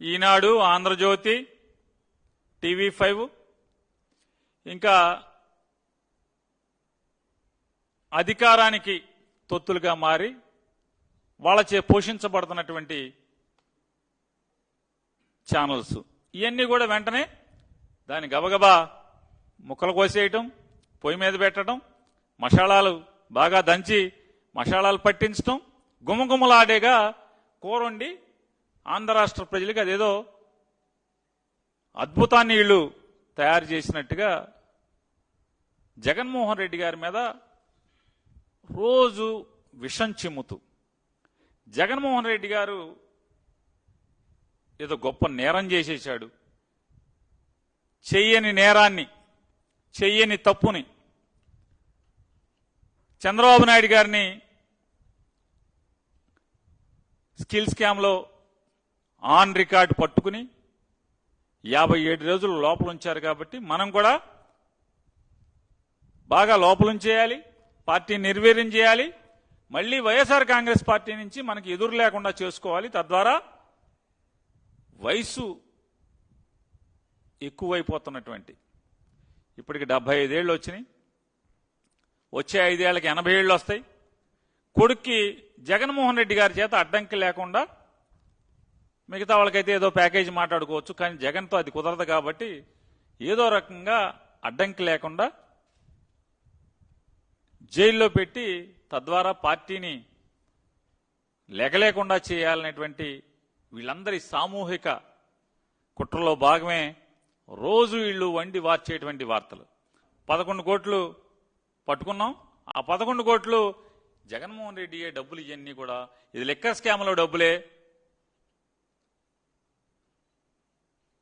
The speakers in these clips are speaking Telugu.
ఈనాడు ఆంధ్రజ్యోతి టీవీ ఫైవ్. ఇంకా అధికారానికి తొత్తులుగా మారి వాళ్ళచే పోషించబడుతున్నటువంటి ఛానల్స్ ఇవన్నీ కూడా వెంటనే దాని గబగబా ముక్కలు కోసేయటం పొయ్యి మీద పెట్టడం మసాలాలు బాగా దంచి మసాలాలు పట్టించడం గుమగుమలాడేగా కూరండి ఆంధ్ర రాష్ట్ర ప్రజలకు అదేదో అద్భుతాన్ని వీళ్ళు తయారు చేసినట్టుగా జగన్మోహన్ రెడ్డి గారి మీద రోజు విషం చిమ్ముతూ జగన్మోహన్ రెడ్డి గారు ఏదో గొప్ప నేరం చేసేశాడు. చెయ్యని నేరాన్ని చెయ్యని తప్పుని చంద్రబాబు నాయుడు గారిని స్కిల్ స్కామ్లో ఆన్ రికార్డ్ పట్టుకుని యాభై ఏడు రోజులు లోపల ఉంచారు కాబట్టి మనం కూడా బాగా లోపలుంచేయాలి పార్టీ నిర్వీర్యం చేయాలి. మళ్ళీ వైఎస్ఆర్ కాంగ్రెస్ పార్టీ నుంచి మనకి ఎదురు లేకుండా చేసుకోవాలి. తద్వారా వయసు ఎక్కువైపోతున్నటువంటి ఇప్పటికి డెబ్బై ఐదేళ్ళు వచ్చినాయి. వచ్చే ఐదేళ్ళకి ఎనభై ఏళ్ళు వస్తాయి. కొడుక్కి జగన్మోహన్ రెడ్డి గారి చేత అడ్డంకి లేకుండా మిగతా వాళ్ళకైతే ఏదో ప్యాకేజీ మాట్లాడుకోవచ్చు కానీ జగన్తో అది కుదరదు కాబట్టి ఏదో రకంగా అడ్డంకి లేకుండా జైల్లో పెట్టి తద్వారా పార్టీని లెగలేకుండా చేయాలనేటువంటి వీళ్ళందరి సామూహిక కుట్రలో భాగమే రోజు వీళ్ళు వండి వార్చేటువంటి వార్తలు. పదకొండు కోట్లు పట్టుకున్నాం. ఆ పదకొండు కోట్లు జగన్మోహన్ రెడ్డియే డబ్బులు ఇవన్నీ కూడా. ఇది లెక్కర్ స్కామ్లో డబ్బులే.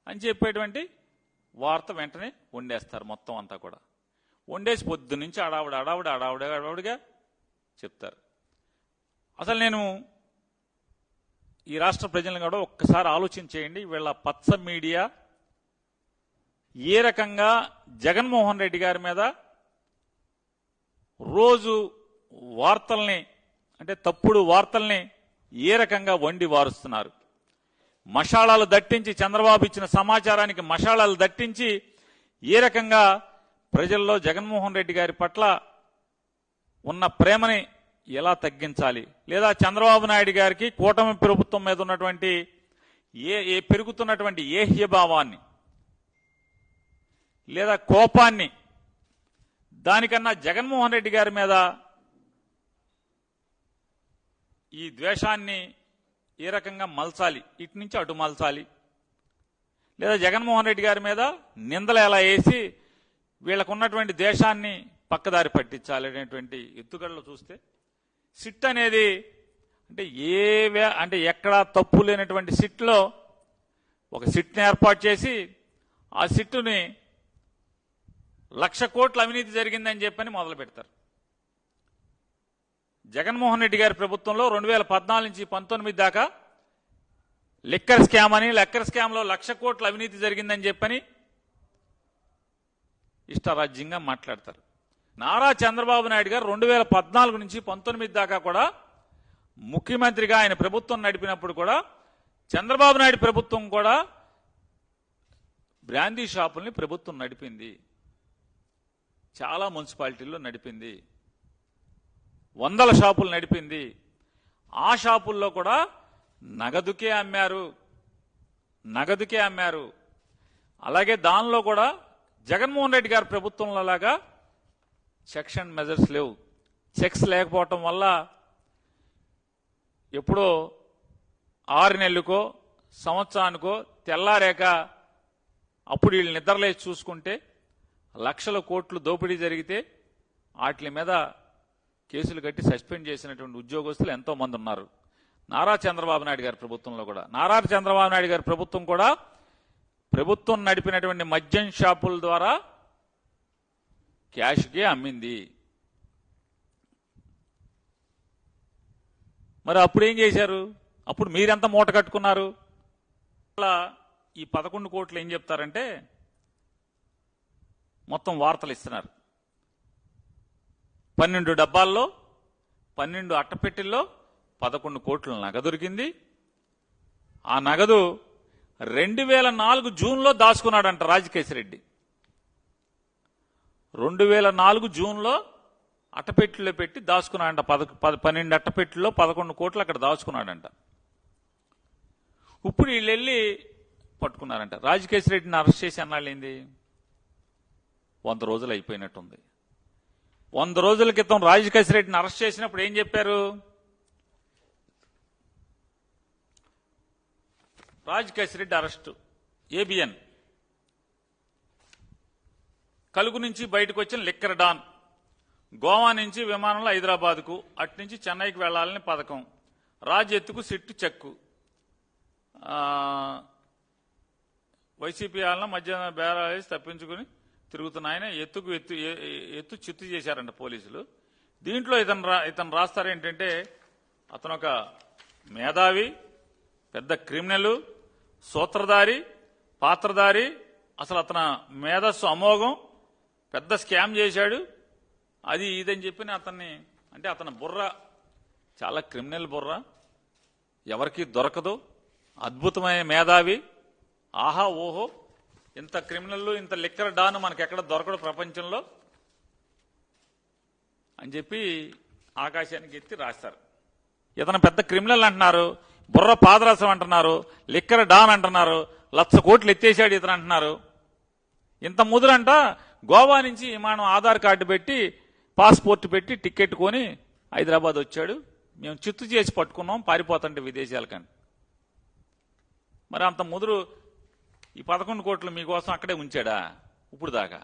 అని చెప్పేటువంటి వార్త వెంటనే వండేస్తారు మొత్తం అంతా కూడా. వండేసి పొద్దు నుంచి అడావుడు అడావుడు అడావుడు అడావుడిగా చెప్తారు. అసలు నేను ఈ రాష్ట్ర ప్రజలను కూడా ఒక్కసారి ఆలోచన చేయండి వీళ్ళ పచ్చ మీడియా ఏ రకంగా జగన్మోహన్ రెడ్డి గారి మీద రోజు వార్తల్ని అంటే తప్పుడు వార్తల్ని ఏ రకంగా వండి వారుస్తున్నారు. మషాళాలు దట్టించి చంద్రబాబు ఇచ్చిన సమాచారానికి మషాళాలు దట్టించి ఏ రకంగా ప్రజల్లో జగన్మోహన్ రెడ్డి గారి పట్ల ఉన్న ప్రేమని ఎలా తగ్గించాలి? లేదా చంద్రబాబు నాయుడు గారికి కూటమి ప్రభుత్వం మీద ఉన్నటువంటి ఏ ఏ పెరుగుతున్నటువంటి ఏహ్యభావాన్ని లేదా కోపాన్ని దానికన్నా జగన్మోహన్ రెడ్డి గారి మీద ఈ ద్వేషాన్ని ఏ రకంగా మలచాలి? ఇటు నుంచి అటు మలచాలి. లేదా జగన్మోహన్ రెడ్డి గారి మీద నిందలు ఎలా వేసి వీళ్ళకున్నటువంటి దేశాన్ని పక్కదారి పట్టించాలి అనేటువంటి ఎత్తుగడలు చూస్తే సిట్ అనేది అంటే ఏ అంటే ఎక్కడా తప్పు లేనటువంటి సిట్లో ఒక సిట్ని ఏర్పాటు చేసి ఆ సిట్టుని లక్ష కోట్ల అవినీతి జరిగిందని చెప్పని మొదలు పెడతారు జగన్మోహన్ రెడ్డి గారి ప్రభుత్వంలో రెండు వేల పద్నాలుగు నుంచి పంతొమ్మిది దాకా లిక్కర్ స్కామ్ అని లిక్కర్ స్కామ్లో లక్ష కోట్ల అవినీతి జరిగిందని చెప్పని ఇష్టారాజ్యంగా మాట్లాడతారు. నారా చంద్రబాబు నాయుడు గారు రెండు వేల పద్నాలుగు నుంచి పంతొమ్మిది దాకా కూడా ముఖ్యమంత్రిగా ఆయన ప్రభుత్వం నడిపినప్పుడు కూడా చంద్రబాబు నాయుడు ప్రభుత్వం కూడా బ్రాందీ షాపుల్ని ప్రభుత్వం నడిపింది. చాలా మున్సిపాలిటీల్లో నడిపింది. వందల షాపులు నడిపింది. ఆ షాపుల్లో కూడా నగదుకే అమ్మారు. నగదుకే అమ్మారు. అలాగే దానిలో కూడా జగన్మోహన్ రెడ్డి గారి ప్రభుత్వంలో లాగా చెక్స్ అండ్ మెజర్స్ లేవు. చెక్స్ లేకపోవటం వల్ల ఎప్పుడో ఆరు నెలలకో సంవత్సరానికో తెల్లారేక అప్పుడు వీళ్ళు నిద్రలేసి చూసుకుంటే లక్షల కోట్లు దోపిడీ జరిగితే వాటి మీద కేసులు కట్టి సస్పెండ్ చేసినటువంటి ఉద్యోగస్తులు ఎంతో మంది ఉన్నారు. నారా చంద్రబాబు నాయుడు గారి ప్రభుత్వంలో కూడా. నారా చంద్రబాబు నాయుడు గారి ప్రభుత్వం కూడా ప్రభుత్వం నడిపినటువంటి మద్యం షాపుల ద్వారా క్యాష్కే అమ్మింది. మరి అప్పుడు ఏం చేశారు? అప్పుడు మీరెంత మూట కట్టుకున్నారు? అలా ఈ పదకొండు కోట్లు ఏం చెప్తారంటే మొత్తం వార్తలు ఇస్తున్నారు. పన్నెండు డబ్బాల్లో పన్నెండు అట్టపెట్టెల్లో పదకొండు కోట్ల నగదు దొరికింది. ఆ నగదు రెండు వేల నాలుగు జూన్లో దాచుకున్నాడంట రాజకేశిరెడ్డి. రెండు వేల నాలుగు జూన్లో అట్టపెట్టిలో పెట్టి దాచుకున్నాడంట. పద పద- పన్నెండు అట్టపెట్టిలో పదకొండు కోట్లు అక్కడ దాచుకున్నాడంట. ఇప్పుడు వీళ్ళు వెళ్ళి పట్టుకున్నారంట. రాజకేశిరెడ్డిని అరెస్ట్ చేసి అన్నాళ్ళు ఏంది వంద రోజులు అయిపోయినట్టుంది. వంద రోజుల క్రితం రాజకేశిరెడ్డిని అరెస్ట్ చేసినప్పుడు ఏం చెప్పారు? రాజకేశిరెడ్డి అరెస్టు. ఏబిఎన్. కలుగు నుంచి బయటకు వచ్చిన లిక్కర్ డాన్. గోవా నుంచి విమానంలో హైదరాబాద్కు అటు నుంచి చెన్నైకి వెళ్ళాలని పథకం. రాజ్ ఎత్తుకు సిట్టు చెక్కు. వైసీపీ వాళ్ళ మధ్య బేరాలేసి తప్పించుకుని తిరుగుతున్న ఆయన ఎత్తుకు ఎత్తు ఎత్తు చిత్తు చేశారంట పోలీసులు. దీంట్లో ఇతను రా ఇతను రాస్తారు ఏంటంటే అతను ఒక మేధావి పెద్ద క్రిమినల్ సూత్రధారి పాత్రధారి అసలు అతను మేధస్సు అమోఘం పెద్ద స్కామ్ చేశాడు. అది ఇదని చెప్పి అతన్ని అంటే అతని బుర్ర చాలా క్రిమినల్ బుర్ర. ఎవరికి దొరకదు. అద్భుతమైన మేధావి. ఆహా ఓహో. ఇంత క్రిమినల్ ఇంత లిక్కర్ డాన్ మనకి ఎక్కడ దొరకడు ప్రపంచంలో అని చెప్పి ఆకాశానికి ఎత్తి రాస్తారు. ఇతను పెద్ద క్రిమినల్ అంటున్నారు బుర్ర పాదరసం అంటున్నారు లిక్కర్ డాన్ అంటున్నారు లక్ష కోట్లు ఎత్తేసాడు ఇతను అంటున్నారు. ఇంత ముదురంట గోవా నుంచి విమానం ఆధార్ కార్డు పెట్టి పాస్పోర్ట్ పెట్టి టికెట్ కొని హైదరాబాద్ వచ్చాడు. మేము చిత్తు చేసి పట్టుకున్నాం పారిపోతుంటే విదేశాలకని. మరి అంత ముదురు ఈ పదకొండు కోట్లు మీకోసం అక్కడే ఉంచాడా? ఇప్పుడు దాకా.